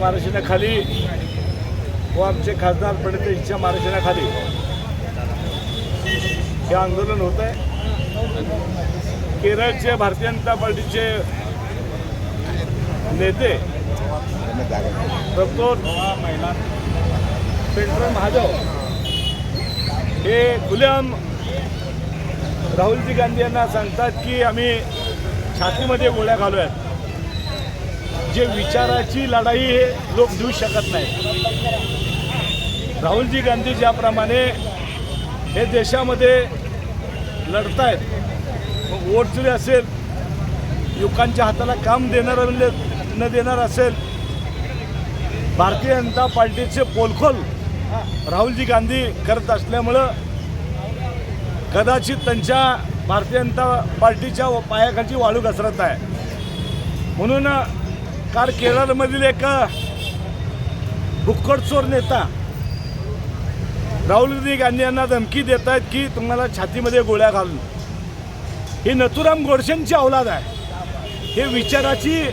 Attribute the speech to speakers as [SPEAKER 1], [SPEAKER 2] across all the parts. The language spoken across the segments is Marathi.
[SPEAKER 1] मार्गदर्शनाखाली व आमचे खासदार पंडित यांच्या मार्गदर्शनाखाली हे आंदोलन होत आहे केरळचे भारतीय जनता पार्टीचे नेते प्रतोद पेंटर महाजव हे गुलाम राहुलजी गांधी यांना सांगतात की आम्ही छातीमध्ये गोळ्या घालूयात. जे विचाराची लढाई हे लोक देऊ शकत नाही. राहुलजी गांधी ज्याप्रमाणे हे देशामध्ये लढतायत मग वोट जरी असेल युवकांच्या हाताला काम देणार न देणार असेल भारतीय जनता पार्टीचे पोलखोल राहुलजी गांधी करत असल्यामुळं कदाचित त्यांच्या भारतीय जनता पार्टीच्या पायाखालची वाळू घसरत आहे. म्हणून काल केरळमधील एक भुक्कडचोर नेता राहुल गांधी यांना धमकी देत आहेत की तुम्हाला छातीमध्ये गोळ्या घालून. ही नथुराम गोडसेंची औलाद आहे. हे विचाराची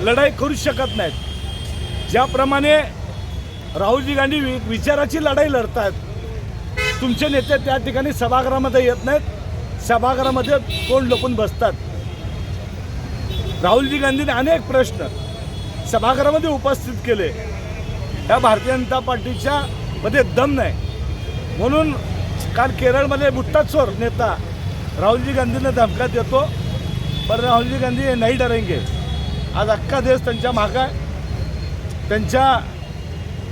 [SPEAKER 1] लढाई करू शकत नाहीत. ज्याप्रमाणे राहुलजी गांधी वि- विचाराची लढाई लढतात तुमचे नेते त्या ठिकाणी सभागृहामध्ये येत नाहीत. सभागृहामध्ये तोंड लपून बसतात? राहुलजी गांधीने अनेक प्रश्न सभागृहामध्ये उपस्थित केले. या भारतीय जनता पार्टीच्या मध्ये दम नाही. म्हणून काल केरळमध्ये बुट्टाचोर नेता राहुलजी गांधींना धमका देतो. पण राहुलजी गांधी हे नाही डरेंगे. आज अख्खा देश त्यांच्या मागं आहे. त्यांच्या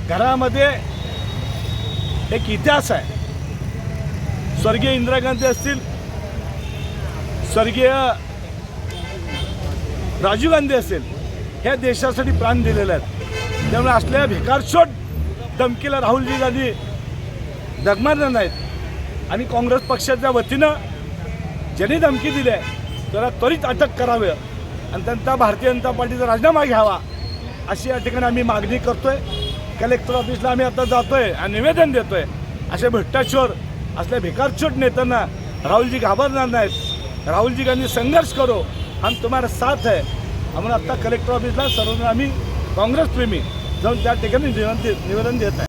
[SPEAKER 1] घरामध्ये एक इतिहास आहे. स्वर्गीय इंदिरा गांधी असतील स्वर्गीय राजीव गांधी असेल ह्या देशासाठी प्राण दिलेले आहेत. त्यामुळे असलेल्या भिकारशोट धमकीला राहुलजी गांधी डगमरणार नाहीत. आणि काँग्रेस पक्षाच्या वतीनं ज्यांनी धमकी दिली आहे त्याला त्वरित अटक करावी आणि त्यांचा भारतीय जनता पार्टीचा राजीनामा घ्यावा अशी या ठिकाणी आम्ही मागणी करतोय. कलेक्टर ऑफिसला आम्ही आता जातोय आणि निवेदन देतोय. असे भ्रष्टाचोर असल्या भिकारचोट नेत्यांना राहुलजी घाबरणार नाहीत. राहुलजी गांधी संघर्ष करो. हम तुम्हारा साथ है। आम्हाला आत्ता कलेक्टर ऑफिसला सर्व आम्ही काँग्रेस प्रेमी। जाऊन त्या ठिकाणी निवेदन निवेदन देत आहे।